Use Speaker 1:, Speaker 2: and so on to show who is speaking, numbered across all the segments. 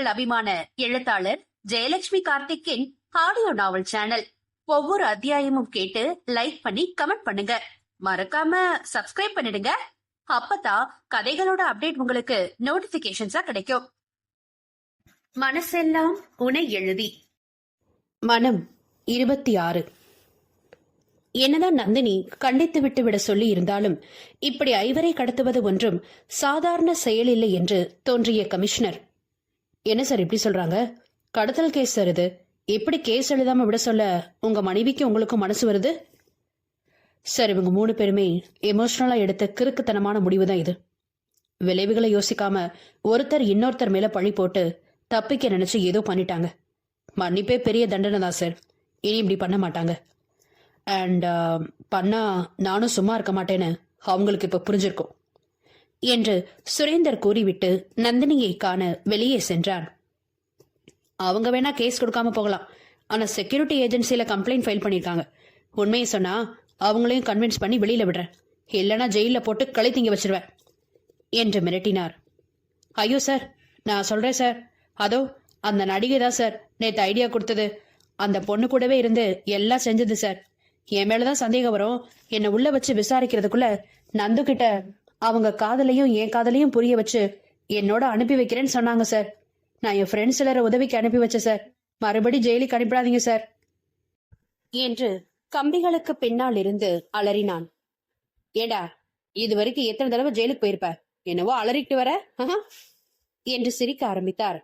Speaker 1: உங்கள் அபிமான எழுத்தாளர் ஜெயலட்சுமி கார்த்திக்கின் ஆடியோ நாவல் சேனல் ஒவ்வொரு அத்தியாயமும் கேட்டு லைக் பண்ணி கமெண்ட் பண்ணுங்க. மறக்காம சப்ஸ்கிரைப் பண்ணிடுங்க. அப்பதான் கதைகளோட அப்டேட் உங்களுக்கு நோட்டிபிகேஷன்ஸா கிடைக்கும். மனசெல்லாம் உனை எழுதி.
Speaker 2: மனம் இருபத்தி ஆறு என்னதான் நந்தினி கண்டித்து விட்டு விட சொல்லி இருந்தாலும் இப்படி ஐவரை கடத்துவது ஒன்றும் சாதாரண செயல் இல்லை என்று தோன்றிய கமிஷனர் என்ன சார் இப்படி சொல்றாங்க? கடத்தல் கேஸ் சார் இது. எப்படி கேஸ் எழுதாம விட சொல்ல உங்க மனைவிக்கு உங்களுக்கும் மனசு வருது? சார் இவங்க மூணு பேருமே எமோஷனலா எடுத்த கிறுக்குத்தனமான முடிவு தான் இது. விளைவுகளை யோசிக்காம ஒருத்தர் இன்னொருத்தர் மேல பழி போட்டு தப்பிக்க நினைச்சு ஏதோ பண்ணிட்டாங்க. மன்னிப்பே பெரிய தண்டனை தான் சார். இனி இப்படி பண்ண மாட்டாங்க. அண்ட் பண்ணா நானும் சும்மா இருக்க மாட்டேன்னு அவங்களுக்கு இப்ப புரிஞ்சிருக்கும். என்று சுரேந்தர் கூறிவிட்டு நந்தினியை காண வெளியே சென்றான். அவங்க வேணா கேஸ் கொடுக்காம போகலாம். ஆனா செக்யூரிட்டி ஏஜென்சியில கம்ப்ளைண்ட் ஃபைல் பண்ணிருக்காங்க. உண்மையை சொன்னா அவங்களையும் கன்வின்ஸ் பண்ணி வெளியில விடுறேன். இல்லைன்னா ஜெயில போட்டு களை திங்க வச்சிருவேன் என்று மிரட்டினார். ஐயோ சார் நான் சொல்றேன் சார். அதோ அந்த நடிகை தான் சார். நேத்து ஐடியா கொடுத்தது. அந்த பொண்ணு கூடவே இருந்து எல்லாம் செஞ்சது சார். என் மேலதான் சந்தேகம் வரும். என்னை உள்ள வச்சு விசாரிக்கிறதுக்குள்ள நந்து கிட்ட அவங்க காதலையும் என் காதலையும் புரிய வச்சு என்னோட அனுப்பி வைக்கிறேன்னு சொன்னாங்க சார் நான் என் ஃப்ரெண்ட்ஸ் சிலரை உதவிக்கு அனுப்பி வச்சேன் சார் மறுபடி ஜெயிலுக்கு அனுப்பிடாதீங்க சார் என்று கம்பிகளுக்கு பின்னால் இருந்து அலறினான். ஏடா இது வரைக்கும் எத்தனை தடவை ஜெயிலுக்கு போயிருப்ப? என்னவோ அலறிட்டு வர? என்று சிரிக்க ஆரம்பித்தார்.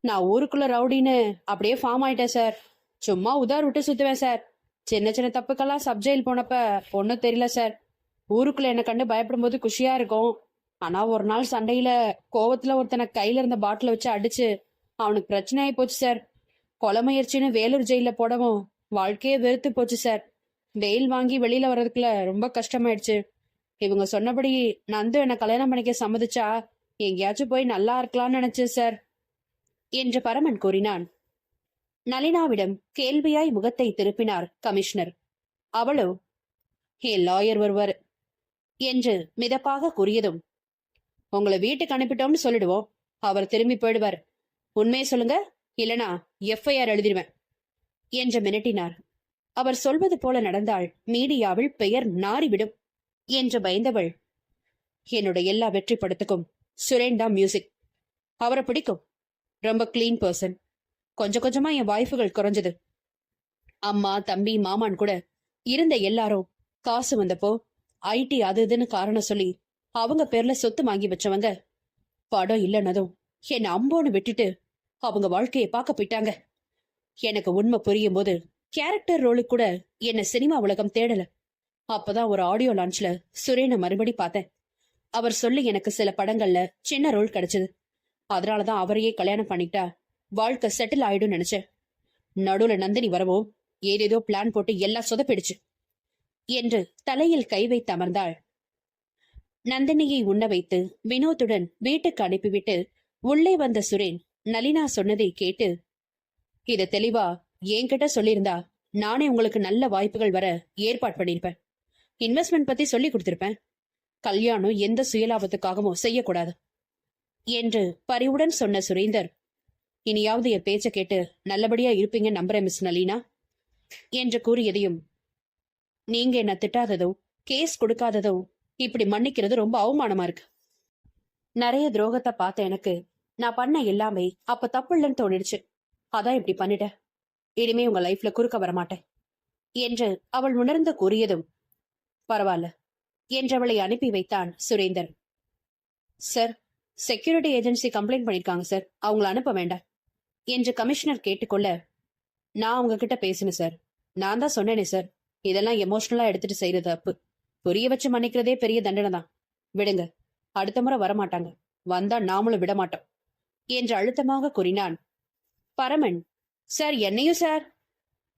Speaker 2: நான் ஊருக்குள்ள ரவுடின்னு அப்படியே ஃபார்ம் ஆயிட்டேன் சார் சும்மா உதார் விட்டு சுத்துவேன் சார் சின்ன சின்ன தப்புக்கெல்லாம் சப் ஜெயில் போனப்ப ஒன்றும் தெரியல சார் ஊருக்குள்ள என்னை கண்டு பயப்படும் போது குஷியா இருக்கும். ஆனா ஒரு நாள் சண்டையில கோவத்துல ஒருத்தனை கையில இருந்த பாட்டில வச்சு அடிச்சு அவனுக்கு பிரச்சனை ஆகி போச்சு சார். கொலை முயற்சின்னு வேலூர் ஜெயில போடவும் வாழ்க்கையே வெறுத்து போச்சு சார். வெயில் வாங்கி வெளியில வர்றதுக்குள்ள ரொம்ப கஷ்டமாயிடுச்சு. இவங்க சொன்னபடி நந்து என்னை கல்யாணம் பண்ணிக்க சம்மதிச்சா எங்கேயாச்சும் போய் நல்லா இருக்கலாம்னு நினைச்சேன் சார் என்று பரமன் கூறினான். நளினாவிடம் கேள்வியாய் முகத்தை திருப்பினார் கமிஷனர். அவளோ? ஏ லாயர் ஒருவர். என்று மிதப்பாக கூறியதும் உங்களை வீட்டுக்கு அனுப்பிட்டோம்னு சொல்லிடுவோம். அவர் திரும்பி போயிடுவார். உண்மையை சொல்லுங்க இல்லனா எஃப்ஐஆர் எழுதிடுவேன் என்று மிரட்டினார். அவர் சொல்வது போல நடந்தால் மீடியாவில் பெயர் நாறிவிடும் என்று பயந்தவள் என்னோட எல்லா வெற்றி படத்துக்கும் சுரேன் தான் மியூசிக். அவரை பிடிக்கும். ரொம்ப கிளீன் பர்சன் கொஞ்சம் கொஞ்சமா என் வாய்ப்புகள் குறைஞ்சது. அம்மா தம்பி மாமான் கூட இருந்த எல்லாரும் காசு வந்தப்போ ஐடி அது இதுன்னு காரணம் சொல்லி அவங்க பேர்ல சொத்து வாங்கி வச்சவங்க. படம் இல்லைன்னதும் என்னை அம்போன்னு விட்டுட்டு அவங்க வாழ்க்கையை பார்க்க போயிட்டாங்க. எனக்கு உண்மை புரியும் போது கேரக்டர் ரோலுக்கு கூட என்ன சினிமா உலகம் தேடல. அப்பதான் ஒரு ஆடியோ லான்ச்ல சுரேனை மறுபடி பார்த்தேன். அவர் சொல்லி எனக்கு சில படங்கள்ல சின்ன ரோல் கிடைச்சது. அதனாலதான் அவரையே கல்யாணம் பண்ணிட்டா வாழ்க்கை செட்டில் ஆயிடும் நினைச்சேன். நடுவுல நந்தினி வரவும் ஏதேதோ பிளான் போட்டு எல்லாம் சொதப்பிடுச்சு. என்று தலையில் கை வைத்து அமர்ந்தாள். நந்தினியை உண்ண வைத்து வினோத்துடன் வீட்டுக்கு அனுப்பிவிட்டு உள்ளே வந்த சுரேன் நளினா சொன்னதை கேட்டு இத தெளிவா? என்கிட்ட சொல்லியிருந்தா நானே உங்களுக்கு நல்ல வாய்ப்புகள் வர ஏற்பாடு பண்ணியிருப்பேன் இன்வெஸ்ட்மெண்ட் பத்தி சொல்லி கொடுத்திருப்பேன். கல்யாணம் எந்த சுயலாபத்துக்காகவும் செய்யக்கூடாது என்று பரிவுடன் சொன்ன சுரேந்தர் இனியாவது என் பேச்சை கேட்டு நல்லபடியா இருப்பீங்க நம்புறேன் மிஸ் நலீனா என்று கூறியதையும் நீங்க என்ன திட்டாததும் கேஸ் கொடுக்காததும் இப்படி மன்னிக்கிறது ரொம்ப அவமானமா இருக்கு. நிறைய துரோகத்தை பார்த்த எனக்கு நான் பண்ண எல்லாமே அப்ப தப்பு இல்லைன்னு தோணிடுச்சு. அதான் இப்படி பண்ணிட்டேன் இனிமே உங்க லைஃப்ல குறுக்க வரமாட்டேன் என்று அவள் உணர்ந்து கூறியதும் பரவாயில்ல என்றவளை அனுப்பி வைத்தான் Surender. Sir security agency complaint பண்ணிருக்காங்க சார். அவங்கள அனுப்ப வேண்டாம் என்று கமிஷனர் கேட்டுக்கொள்ள நான் உங்ககிட்ட பேசினேன் சார். நான் தான் சொன்னேனே சார். இதெல்லாம் எமோஷனலா எடுத்துட்டு செய்யறது தப்பு. புரிய வச்சு மன்னிக்கிறதே பெரிய தண்டனை தான். விடுங்க. அடுத்த முறை வரமாட்டாங்க. வந்தா நாமளும் விட மாட்டோம். என்று அழுத்தமாக கூறினான். பரமன் சார் என்னையும் சார்?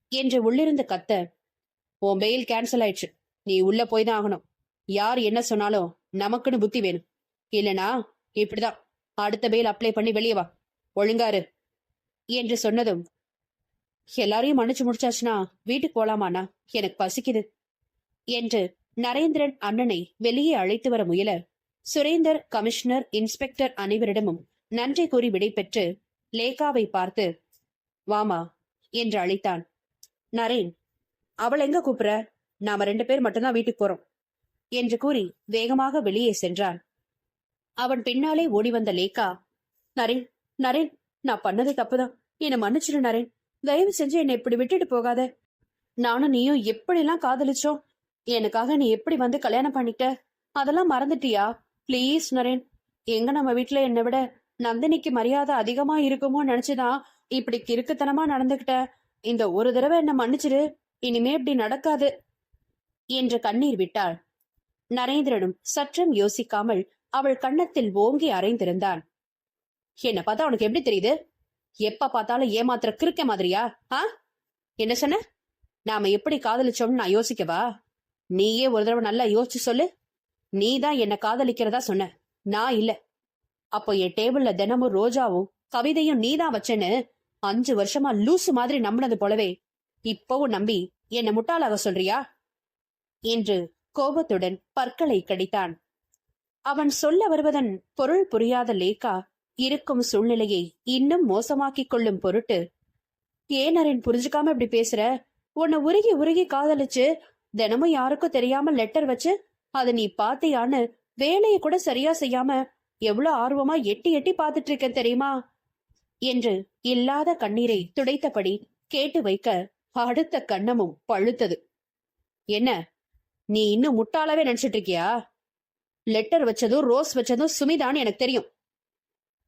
Speaker 2: என்று உள்ளிருந்து கத்த உன் பெயில் கேன்சல் ஆயிடுச்சு. நீ உள்ள போய் தான் ஆகணும். யார் என்ன சொன்னாலும் நமக்குன்னு புத்தி வேணும். இல்லனா இப்படிதான். அடுத்த பெயில் அப்ளை பண்ணி வெளியே வா. ஒழுங்காரு. என்று சொன்னதும் எல்லாரையும் மன்னிச்சு முடிச்சாச்சுன்னா வீட்டுக்கு போலாமாண்ணா? எனக்கு பசிக்குது. என்று நரேந்திரன் அண்ணனை வெளியே அழைத்து வர முயல சுரேந்தர் கமிஷனர் இன்ஸ்பெக்டர் அனைவரிடமும் நன்றி கூறி விடைபெற்று லேகாவை பார்த்து வாமா என்று அழைத்தான். நரேன் அவள் எங்க கூப்பிடுற? நாம ரெண்டு பேர் மட்டும்தான் வீட்டுக்கு போறோம் என்று கூறி வேகமாக வெளியே சென்றான். அவன் பின்னாலே ஓடி வந்த லேகா நரேன் நரேன் நான் பண்ணது தப்புதான். என்னை மன்னிச்சிடு நரேன் தயவு செஞ்சு என்னை இப்படி விட்டுட்டு போகாத. நானும் நீயும் எப்படிலாம் காதலிச்சோம்? எனக்காக நீ எப்படி வந்து கல்யாணம் பண்ணிட்ட? அதெல்லாம் மறந்துட்டியா? ப்ளீஸ் நரேன். எங்க நம்ம வீட்டுல என்னை விட நந்தினிக்கு மரியாதை அதிகமா இருக்குமோ நினைச்சுதான் இப்படி கிறுக்குத்தனமா நடந்துகிட்ட இந்த ஒரு தடவை என்ன மன்னிச்சிடு இனிமே இப்படி நடக்காது. என்று கண்ணீர் விட்டாள். நரேந்திரனும் சற்றும் யோசிக்காமல் அவள் கன்னத்தில் ஓங்கி அரைந்திருந்தான் என்ன பார்த்தா உனக்கு எப்படி தெரியுது? எப்ப பார்த்தாலும் ஏமாத்துற கிறுக்க மாதிரியா? ஆ? என்ன சொன்ன? நாம எப்படி காதலிச்சோம்னு நான் யோசிக்கவா? நீயே ஒரு தடவை நல்லா யோசிச்சு சொல்லு. நீ தான் என்ன காதலிக்கிறதா சொன்ன. நான் இல்ல. அப்போ என் டேபிள்ல தினமும் ரோஜாவும் கவிதையும் நீ தான் வச்சேன்னு அஞ்சு வருஷமா லூசு மாதிரி நம்பினது போலவே இப்பவும் நம்பி என்ன முட்டாளாக சொல்றியா? என்று கோபத்துடன் பற்களை கடித்தான். அவன் சொல்ல வருவதன் பொருள் புரியாத லேக்கா இருக்கும் சூழ்நிலையை இன்னும் மோசமாக்கிக் கொள்ளும் பொருட்டு ஏன் புரிஞ்சுக்காம இப்படி பேசுற? உன்னை உருகி உருகி காதலிச்சு தினமும் யாருக்கும் தெரியாம லெட்டர் வச்சு அதை நீ பாத்தியான்னு வேலையை கூட சரியா செய்யாம எவ்வளவு ஆர்வமா எட்டி எட்டி பாத்துட்டு இருக்க தெரியுமா? என்று இல்லாத கண்ணீரை துடைத்தபடி கேட்டு வைக்க அடுத்த கண்ணமும் பழுத்தது. என்ன நீ இன்னும் முட்டாளாவே நினைச்சிட்டு இருக்கியா? லெட்டர் வச்சதும் ரோஸ் வச்சதும் சுமிதான்னு எனக்கு தெரியும்.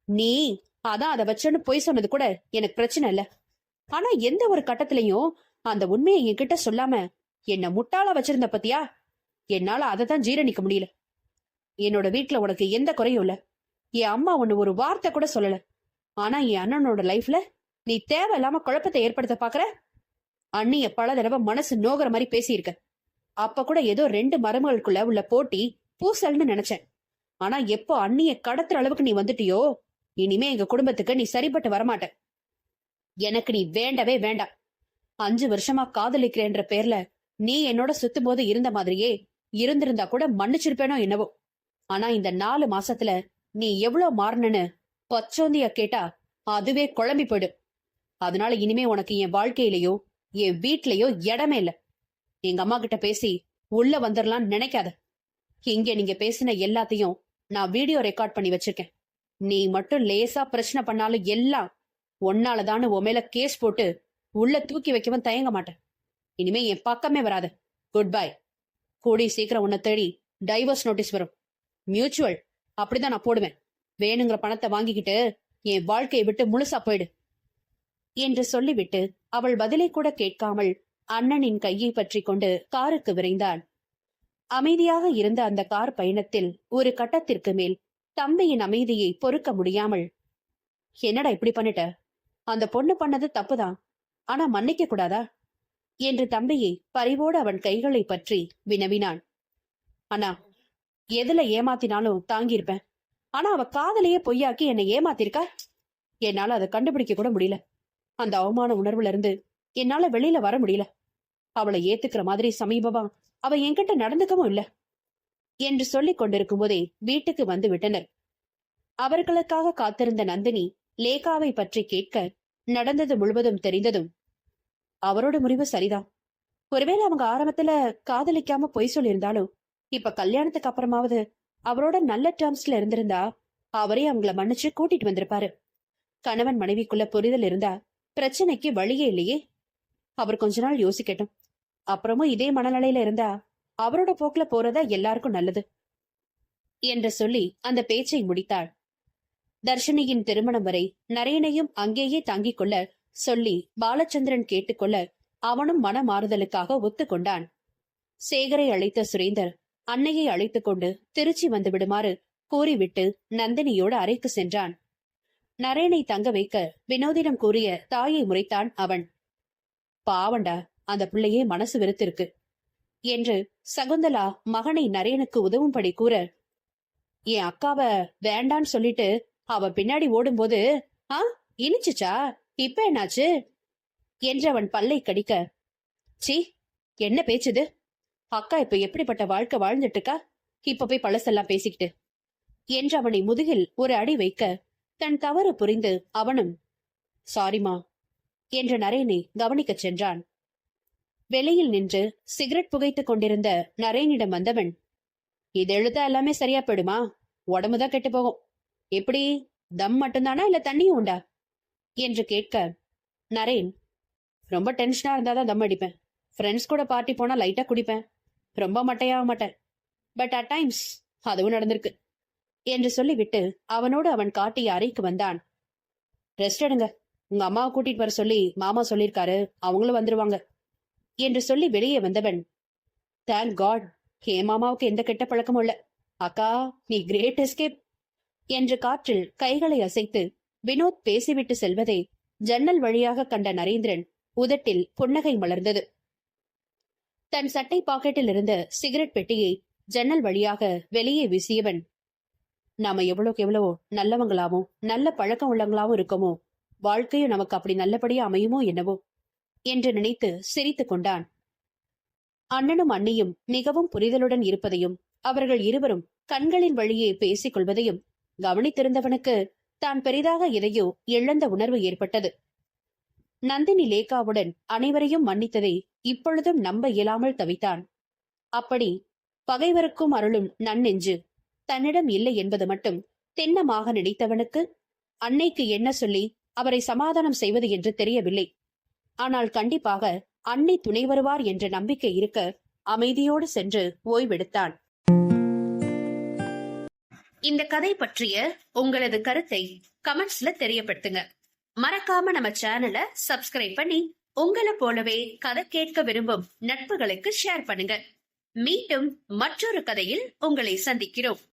Speaker 2: நீ அதான் அதை வச்சேன்னு பொய் சொன்னது கூட எனக்கு பிரச்சனை இல்ல. ஆனா எந்த ஒரு கட்டத்திலையும் அந்த உண்மையை என்கிட்ட சொல்லாம என்ன முட்டாள வச்சிருந்த பத்தியா? என்னால அதை தான் ஜீரணிக்க முடியல. என்னோட வீட்ல உனக்கு எந்த குறையும் இல்ல. என் அம்மா ஒன்னு ஒரு வார்த்தை கூட சொல்லல. ஆனா என் அண்ணனோட லைஃப்ல நீ தேவையில்லாம குழப்பத்தை ஏற்படுத்த பாக்குற? அண்ணிய பல தடவை மனசு நோகிற மாதிரி பேசியிருக்க. அப்ப கூட ஏதோ ரெண்டு மரங்களுக்குள்ள உள்ள போட்டி பூசல்னு நினைச்சேன். ஆனா எப்போ அண்ணிய கடத்துற அளவுக்கு நீ வந்துட்டியோ இனிமே எங்க குடும்பத்துக்கு நீ சரிப்பட்டு வரமாட்ட. எனக்கு நீ வேண்டவே வேண்டாம். அஞ்சு வருஷமா காதலிக்கிறேன்ற பேர்ல நீ என்னோட சுத்தும் போது இருந்த மாதிரியே இருந்திருந்தா கூட மன்னிச்சிருப்பேனோ என்னவோ. ஆனா இந்த நாலு மாசத்துல நீ எவ்வளவு மாறணும்னு பச்சோந்திய கேட்டா அதுவே குழம்பி போயிடும். அதனால இனிமே உனக்கு என் வாழ்க்கையிலயோ என் வீட்லயோ இடமே இல்ல. எங்க அம்மா கிட்ட பேசி உள்ள வந்துடலாம்னு நினைக்காத. இங்க நீங்க பேசின எல்லாத்தையும் நான் வீடியோ ரெக்கார்ட் பண்ணி வச்சிருக்கேன். நீ மட்டும் லேசா பிரச்சனை பண்ணாலும் எல்லாம் ஒன்னாலதான்னு உன் மேல கேஸ் போட்டு உள்ள தூக்கி வைக்கவும் தயங்க மாட்டேன். இனிமே என் பக்கமே வராத. குட் பை கூடி சீக்கிரம் உன்னை தேடி டைவர்ஸ் நோட்டீஸ் வரும். மியூச்சுவல் அப்படிதான் நான் போடுவேன். வேணுங்கிற பணத்தை வாங்கிக்கிட்டு என் வாழ்க்கையை விட்டு முழுசா போயிடு. என்று சொல்லிவிட்டு அவள் பதிலை கூட கேட்காமல் அண்ணனின் கையை பற்றி கொண்டு காருக்கு விரைந்தான். அமைதியாக இருந்த அந்த கார் பயணத்தில் ஒரு கட்டத்திற்கு மேல் தம்பியின் அமைதியை பொறுக்க முடியாமல் என்னடா இப்படி பண்ணிட்ட? அந்த பொண்ணு பண்ணது தப்புதான் ஆனா மன்னிக்க கூடாதா? என்று தம்பியை பரிவோடு அவன் கைகளை பற்றி வினவினான். அண்ணா எதுல ஏமாத்தினாலும் தாங்கியிருப்பேன். ஆனா அவ காதலையே பொய்யாக்கி என்னை ஏமாத்திருக்கா? என்னால அதை கண்டுபிடிக்க கூட முடியல. அந்த அவமான உணர்வுல இருந்து என்னால வெளியில வர முடியல. அவளை ஏத்துக்கிற மாதிரி சமீபமா அவ என்கிட்ட நடந்துக்கவும் இல்ல. என்று சொல்லிக் கொண்டிருக்கும் போதே வீட்டுக்கு வந்து விட்டனர் அவர்களுக்காக காத்திருந்த நந்தினி லேகாவை பற்றி கேட்க நடந்தது முழுவதும் தெரிந்ததும் அவரோட முடிவு சரிதான் ஒருவேளை அவங்க ஆரம்பத்துல காதலிக்காம பொய் சொல்லியிருந்தாலும் இப்ப கல்யாணத்துக்கு அப்புறமாவது அவரோட நல்ல டேர்ம்ஸ்ல இருந்திருந்தா அவரே அவங்கள மன்னிச்சு கூட்டிட்டு வந்திருப்பாரு. கணவன் மனைவிக்குள்ள புரிதல் இருந்தா பிரச்சனைக்கு வழியே இல்லையே? அவர் கொஞ்ச நாள் யோசிக்கட்டும். அப்புறமும் இதே மனநிலையில இருந்தா அவரோட போக்குல போறதா எல்லாருக்கும் நல்லது என்று சொல்லி அந்த பேச்சை முடித்தாள். தர்ஷினியின் திருமணம் வரை நரேனையும் அங்கேயே தங்கிக் கொள்ள சொல்லி பாலச்சந்திரன் கேட்டுக்கொள்ள அவனும் மன மாறுதலுக்காக ஒத்துக்கொண்டான். சேகரை அழைத்த சுரேந்தர் அன்னையை அழைத்துக் கொண்டு திருச்சி வந்து விடுமாறு கூறிவிட்டு நந்தினியோடு அறைக்கு சென்றான். நரேனை தங்க வைக்க வினோதிடம் கூறிய தாயை முறைத்தான் அவன். பாவண்டா அந்த பிள்ளையே மனசு வெறுத்திருக்கு. என்று சகுந்தலா மகனை நரேனுக்கு உதவும்படி கூற என் அக்காவ வேண்டான்னு சொல்லிட்டு அவ பின்னாடி ஓடும்போது ஆ இனிச்சுச்சா? இப்ப என்னாச்சு? என்று அவன் பல்லை கடிக்க சி என்ன பேச்சுது? அக்கா இப்ப எப்படிப்பட்ட வாழ்க்கை வாழ்ந்துட்டு இருக்கா இப்ப போய் பழசெல்லாம் பேசிக்கிட்டு. என்று அவனை முதுகில் ஒரு அடி வைக்க தன் தவறு புரிந்து அவனும் சாரிமா என்று நரேனை கவனிக்கச் சென்றான். வெளியில் நின்று சிகரெட் புகைத்துக் கொண்டிருந்த நரேனிடம் வந்தவன் இது எழுத எல்லாமே சரியா போயிடுமா உடம்புதான் கெட்டு போகும் எப்படி தம் மட்டும்தானா இல்ல தண்ணியும் உண்டா? என்று கேட்க நரேன் ரொம்ப டென்ஷனா இருந்தாதான் தம் அடிப்பேன். ஃப்ரெண்ட்ஸ் கூட பார்ட்டி போனா லைட்டா குடிப்பேன். ரொம்ப மட்டையாக மாட்டேன். பட் அட் டைம்ஸ் அதுவும் நடந்திருக்கு என்று சொல்லிவிட்டு அவனோடு அவன் காட்டிய அறைக்கு வந்தான். ரெஸ்ட் எடுங்க. உங்க அம்மாவை கூட்டிட்டு வர சொல்லி மாமா சொல்லியிருக்காரு. அவங்களும் வந்துருவாங்க. என்று சொல்லி வெளியே வந்தவன். தேங்க் காட் ஹே மாமாவுக்கு எந்த கெட்ட பழக்கமும் இல்ல. அக்கா நீ கிரேட் எஸ்கேப் என்று காற்றில் கைகளை அசைத்து வினோத் பேசிவிட்டு செல்வதை ஜன்னல் வழியாக கண்ட நரேந்திரன் உதட்டில் புன்னகை மலர்ந்தது. தன் சட்டை பாக்கெட்டில் இருந்த சிகரெட் பெட்டியை ஜன்னல் வழியாக வெளியே வீசியவன் நாம எவ்வளவுக்கு எவ்வளவோ நல்லவங்களாவும் நல்ல பழக்கம் உள்ளவங்களாவும் இருக்கோமோ வாழ்க்கையும் நமக்கு அப்படி நல்லபடியா அமையுமோ என்னவோ? என்று நினைத்து சிரித்துக் கொண்டான். அண்ணனும் அண்ணியும் மிகவும் புரிதலுடன் இருப்பதையும் அவர்கள் இருவரும் கண்களின் வழியே பேசிக் கொள்வதையும் கவனித்திருந்தவனுக்கு தான் பெரிதாக எதையோ இழந்த உணர்வு ஏற்பட்டது. நந்தினி லேகாவுடன் அனைவரையும் மன்னித்ததை இப்பொழுதும் நம்ப இயலாமல் தவித்தான். அப்படி பகைவருக்கும் அருளும் நன்னெஞ்சு தன்னிடம் இல்லை என்பது மட்டும் திண்ணமாக நினைத்தவனுக்கு அன்னைக்கு என்ன சொல்லி அவரை சமாதானம் செய்வது என்று தெரியவில்லை. ஆனால் கண்டிப்பாக அன்னை துணை வருவார் என்ற நம்பிக்கை இருக்க அமைதியோடு சென்று ஓய்வெடுத்தான்.
Speaker 1: இந்த கதை பற்றிய உங்களது கருத்தை கமெண்ட்ஸ்ல தெரியப்படுத்துங்க. மறக்காம நம்ம சேனலை சப்ஸ்கிரைப் பண்ணி உங்களை போலவே கதை கேட்க விரும்பும் நட்புகளுக்கு ஷேர் பண்ணுங்க. மீண்டும் மற்றொரு கதையில் உங்களை சந்திக்கிறோம்.